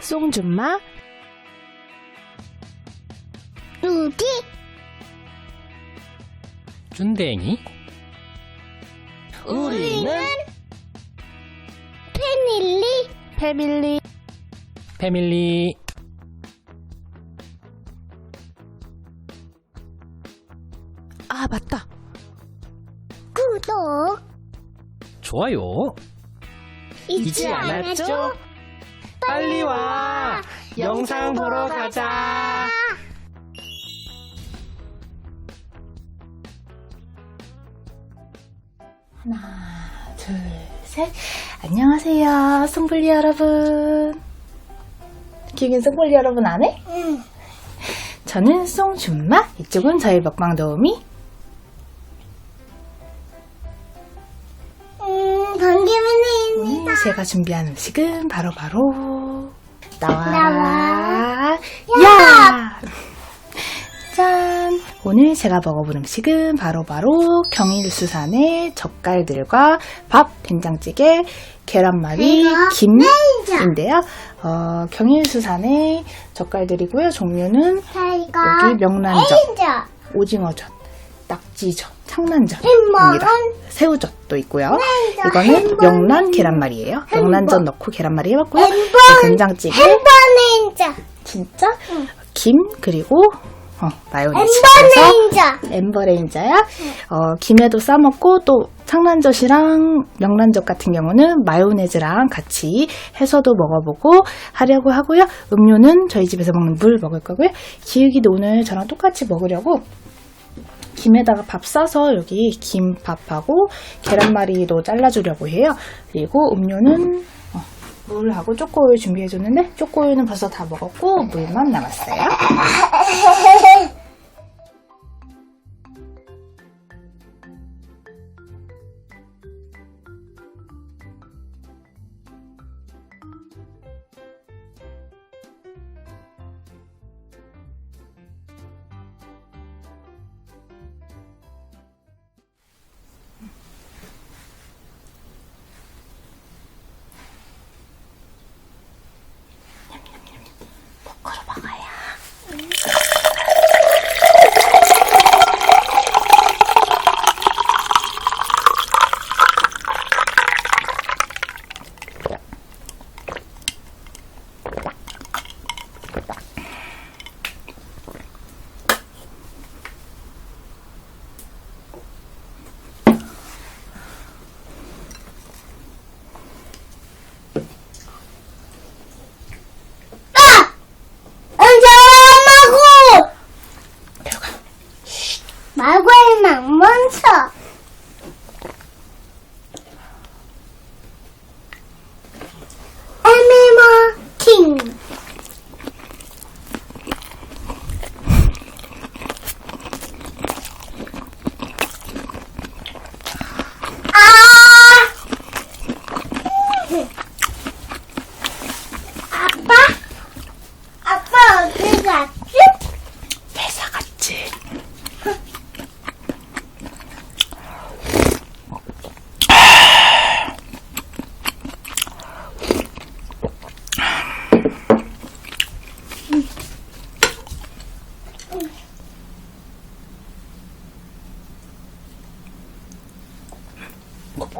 송준마? 루디? 준댕이? 우리는 페닐리. 패밀리. 패밀리 좋아요 잊지 않았죠? 빨리 와 영상 보러 가자 둘, 셋. 안녕하세요, 송불리 여러분. 기긴 송불리 여러분 안 해? 응. 저는 송준마, 이쪽은 저희 먹방 도우미. 음, 반기문입니다. 오늘 제가 준비한 음식은 바로바로 나와. 나와. 야! 짠! 오늘 제가 먹어볼 음식은 바로바로 경일수산의 젓갈들과 밥, 된장찌개, 계란말이, 김인데요. 어, 경일수산의 젓갈들이고요. 종류는 여기 명란젓, 오징어젓, 낙지젓, 창란젓입니다. 햄버거 새우젓도 있고요. 이거는. 명란 계란말이에요. 명란젓 넣고 계란말이 해봤고요. 햄버거. 된장찌개, 햄버 레인저 진짜 응. 김 그리고 어, 마요네즈. 햄버 그래서 레인저 엠버레인자야. 어, 김에도 싸 먹고 또 창란젓이랑 명란젓 같은 경우는 마요네즈랑 같이 해서도 먹어보고 하려고 하고요. 음료는 저희 집에서 먹는 물 먹을 거고요. 기욱이도 오늘 저랑 똑같이 먹으려고 김에다가 밥 싸서 여기 김밥하고 계란말이도 잘라주려고 해요. 그리고 음료는 어, 물하고 초코우유 준비해줬는데 초코우유는 벌써 다 먹었고 물만 남았어요.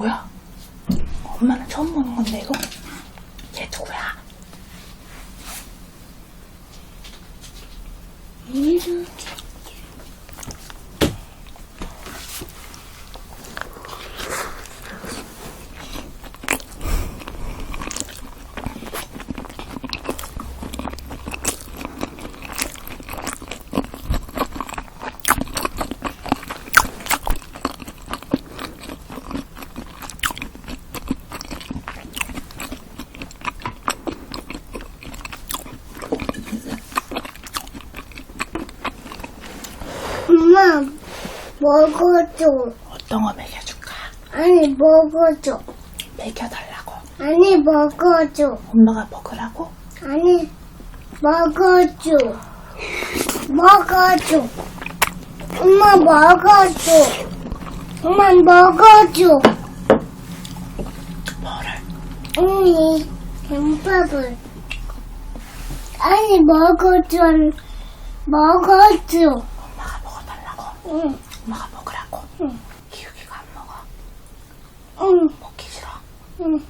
뭐야? 엄마는 처음 보는 건데 이거? 얘 누구야? 엄마 먹어줘 어떤 거 먹여줄까? 아니 먹어줘 먹여달라고. 아니 먹어줘 엄마가 먹으라고? 아니 먹어줘 먹어줘. 엄마 먹어줘. 엄마 먹어줘. 뭐를? 언니, 김밥을. 아니, 먹어줘. 먹어줘. 엄마가 먹어달라고. 응, 엄마가 먹으라고. 응. 기욱이가 안 먹어. 응, 먹기 싫어. 응.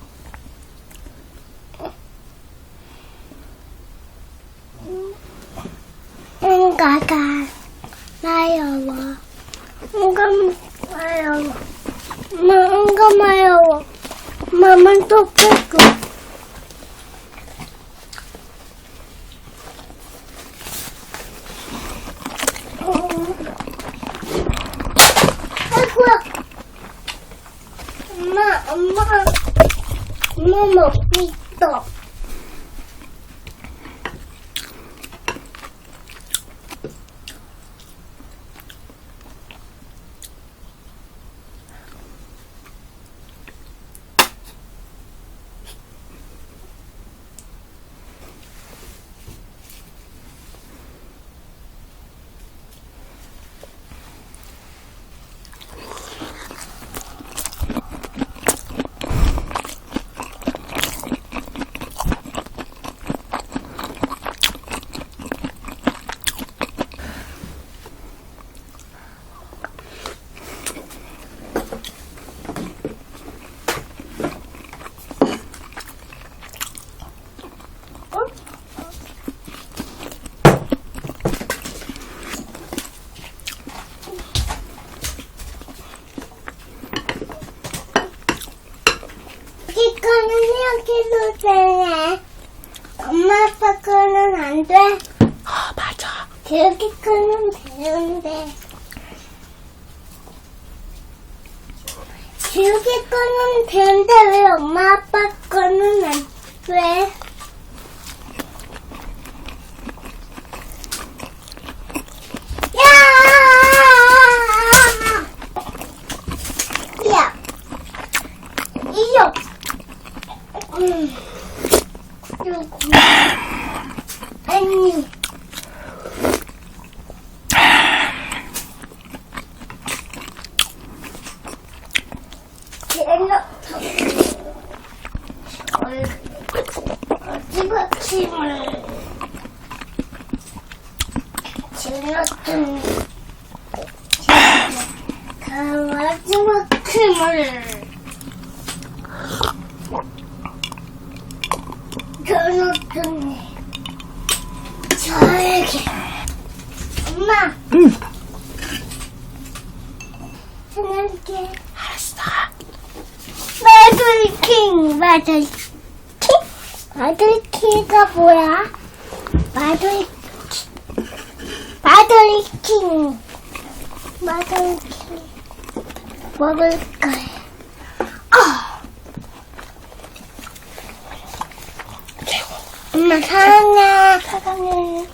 응, 가가. 마여워. 응가 마여워. 엄마, 응가 마여워. 엄마만 또 빼고. 아이고야. 엄마, 엄마. 엄마 먹고 있어. 여기 거는 이렇게 놓잖아. 엄마 아빠 거는 안 돼. 아, 맞아. 여기 거는 되는데. 여기 거는 되는데 왜 엄마 아빠 거는 안 돼? 야! 야! 이요! 음. 아니. 마지막힘을 질렀더니 그 마지막 힘을 겨눴더니 저에게 엄마 응. 생각해 알았어. 마돌킹 마돌킹 마돌킹가 뭐야? 마돌킹 마돌킹 마돌킹 먹을 거야. 아. 최고. 엄마 사랑해. 사랑해.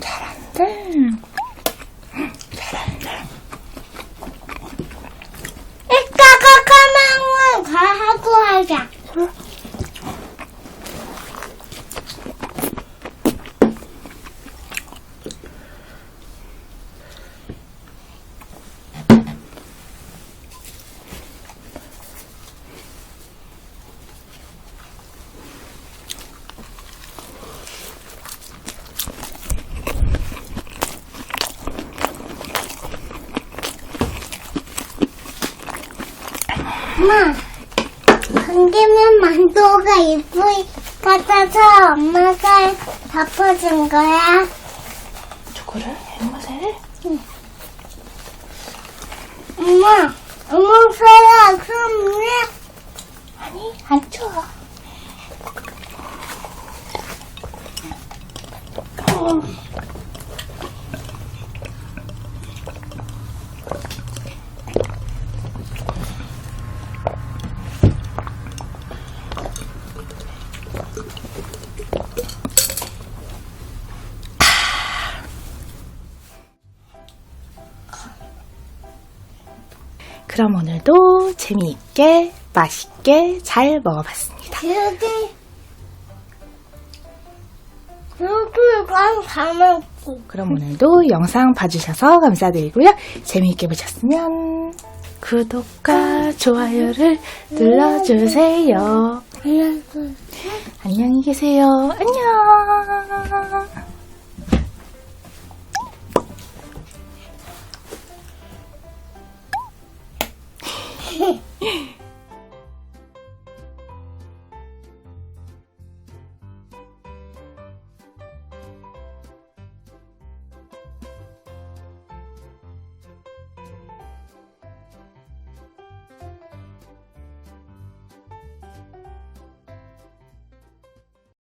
잘한다. 잘한다. 이따가 까망은 다 하고 하자. 엄마, 한개면 만두가 이쁠 같아서 엄마가 덮어준 거야. 저거를? 앵무새를 엄마, 엄마 살아, 그럼 오늘도 재미있게 맛있게 잘 먹어봤습니다. 여기 먹고. 그럼 오늘도 영상 봐주셔서 감사드리고요. 재미있게 보셨으면 구독과 좋아요를 눌러주세요. 안녕히 계세요. 안녕. Yeah.